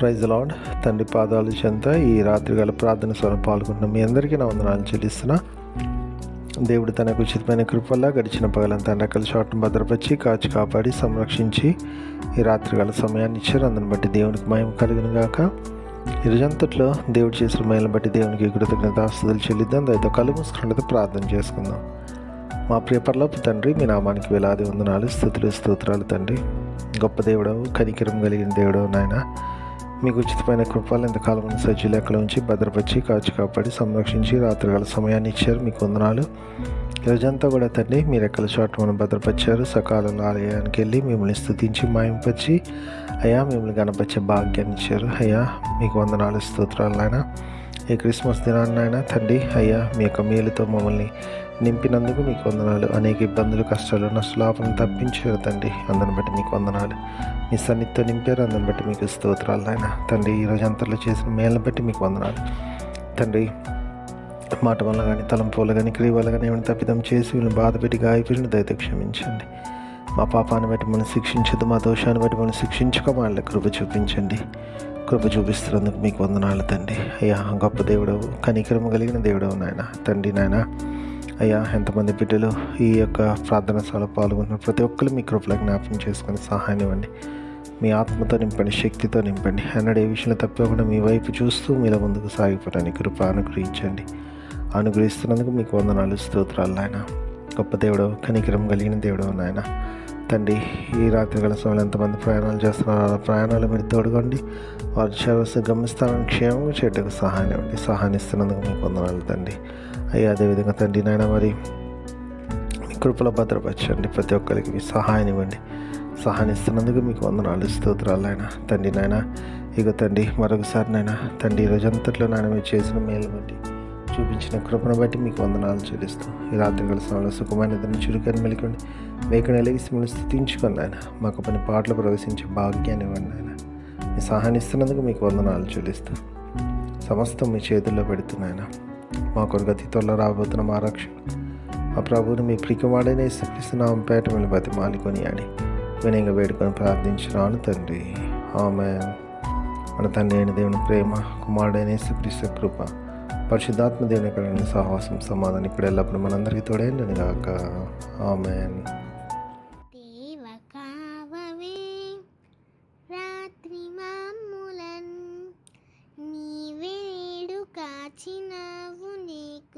Praise lord తండ్రి పాదాలు చెంత ఈ రాత్రి గల ప్రార్థన స్వరం పాల్గొంటున్న మీ అందరికీ నా వందనాలు చెల్లిస్తున్నా. దేవుడు తనకు ఉచితమైన కృపల్లా గడిచిన పగలంతా రెక్కల చోటును భద్రపరిచి కాచి కాపాడి సంరక్షించి ఈ రాత్రి గల సమయాన్ని ఇచ్చారు. అందుని బట్టి దేవునికి మయం కలిగిన గాక. ఇరుజంతట్లో దేవుడు చేసిన మహిళను బట్టి దేవునికి కృతజ్ఞతాస్తులు చెల్లిద్దాం. దయతో కళ్ళు మూసుకున్నట్టు ప్రార్థన చేసుకుందాం. మా ప్రియపర్లపు తండ్రి మీ నామానికి వేలాది వందనాలు స్థుతులు స్తోత్రాలు తండ్రి. గొప్ప దేవుడవు కనికరం కలిగిన దేవుడవు నాయన. మీకు ఉచితమైన కృపలు ఎంతకాలం ఉన్న సజ్జులు ఎక్కడ ఉంచి భద్రపరిచి కాచి కాపాడి సంరక్షించి రాత్రికాల సమయాన్ని ఇచ్చారు. మీకు వందనాలు. రోజంతా కూడా తండ్రి మీరు ఎక్కడ చోట మనం భద్రపరిచారు సకాలంలో ఆలయానికి వెళ్ళి మిమ్మల్ని స్థుతించి మాయింపచ్చి అయ్యా మిమ్మల్ని కనపరిచే భాగ్యాన్ని ఇచ్చారు. అయ్యా మీకు వందనాలు స్తోత్రాలు నాయన. ఈ క్రిస్మస్ దినాన్ని నాయన తండ్రి అయ్యా మీ యొక్క మేలుతో మమ్మల్ని నింపినందుకు మీకు వందనాలు. అనేక ఇబ్బందులు కష్టాలు నష్టలాభం తప్పించారు తండ్రి. అందరిని బట్టి మీకు వందనాలు. మీ సన్నిధితో నింపారు. అందరిని బట్టి మీకు స్తోత్రాలు ఆయన తండ్రి ఈరోజు అంతలో చేసిన మేలను బట్టి మీకు వందనాలు. తండ్రి మాట వల్ల కానీ తలంపు వల్ల కానీ క్రియ వల్ల కానీ ఏమైనా తప్పిదం చేసి వీళ్ళని బాధ పెట్టి గాయపడిన దయతో క్షమించండి. మా పాపాన్ని బట్టి మనం శిక్షించదు. మా దోషాన్ని బట్టి మనం శిక్షించక వాళ్ళ కృప చూపించండి. కృప చూపిస్తున్నందుకు మీకు వందనాలు తండ్రి. అయ్యా గొప్ప దేవుడవు కనికరము కలిగిన దేవుడవు నాయన. తండ్రి నాయన అయ్యా ఎంతమంది బిడ్డలు ఈ యొక్క ప్రార్థన సభలో పాల్గొన్న ప్రతి ఒక్కరు మీ కృపలో జ్ఞాపకం చేసుకుని సహాయం ఇవ్వండి. మీ ఆత్మతో నింపండి శక్తితో నింపండి. అన్నడే విషయంలో తప్పకుండా మీ వైపు చూస్తూ మీలో ముందుకు సాగిపోవడానికి కృప అనుగ్రహించండి. అనుగ్రహిస్తున్నందుకు మీకు వందనాలు స్తోత్రాలు నాయన. గొప్ప దేవుడు కనికరం కలిగిన దేవుడు నాయన. తండ్రి ఈ రాత్రి గల సమయంలో ఎంతమంది ప్రయాణాలు చేస్తున్నారో ప్రయాణాలు మీరు తోడుకోండి వారు చేరవలసిన గమ్యస్థానం క్షేమంగా చేయటకు సహాయం ఇవ్వండి. సహాయం ఇస్తున్నందుకు మీకు వందనాలు తండ్రి. అయ్యా అదేవిధంగా తండ్రి నాయన మరి మీ కృపలో భద్రపరచండి. ప్రతి ఒక్కరికి మీ సహాయం ఇవ్వండి. సహాయం ఇస్తున్నందుకు మీకు వందనాలు స్తోత్రాలు ఆయన తండ్రి నాయన ఇక తండ్రి మరొకసారి నాయన తండ్రి రోజంతట్లో నాయన మీరు చేసిన మేలు బట్టి చూపించిన కృపను బట్టి మీకు వందనాలు చెల్లిస్తూ ఈ రాత్రి కలిసిన సుఖమైన ఇద్దరిని చురుకని మెలికండి మేకను ఎలిగిసి మిమ్మల్ని స్థుతించుకోండి ఆయన మాకు పని పాటలు ప్రవేశించే భాగ్యాన్ని ఇవ్వండి ఆయన మీ సహాయం ఇస్తున్నందుకు మీకు వందనాలు చెల్లిస్తూ సమస్తం మీ చేతుల్లో పెడుతున్నాయన మా కొరకు అతి త్వరలో రాబోతున్న మా రక్షణ మా ప్రభువుని మీ ప్రికవాడైన ఇస్తున్నాం పేట మిమ్మల్ని బతి మాలికొని అని వినయంగా వేడుకొని ప్రార్థించినాను తండ్రి. ఆమె మన తండ్రి అయిన దేవుని ప్రేమ కుమారుడైన యేసుక్రీస్తు కృప పరిశుద్ధాత్మ దేవుని యొక్క సహవాసం సమాధానం ఇప్పుడు ఎల్లప్పుడు మనందరికీ తోడైందని కాక ఆమెన్.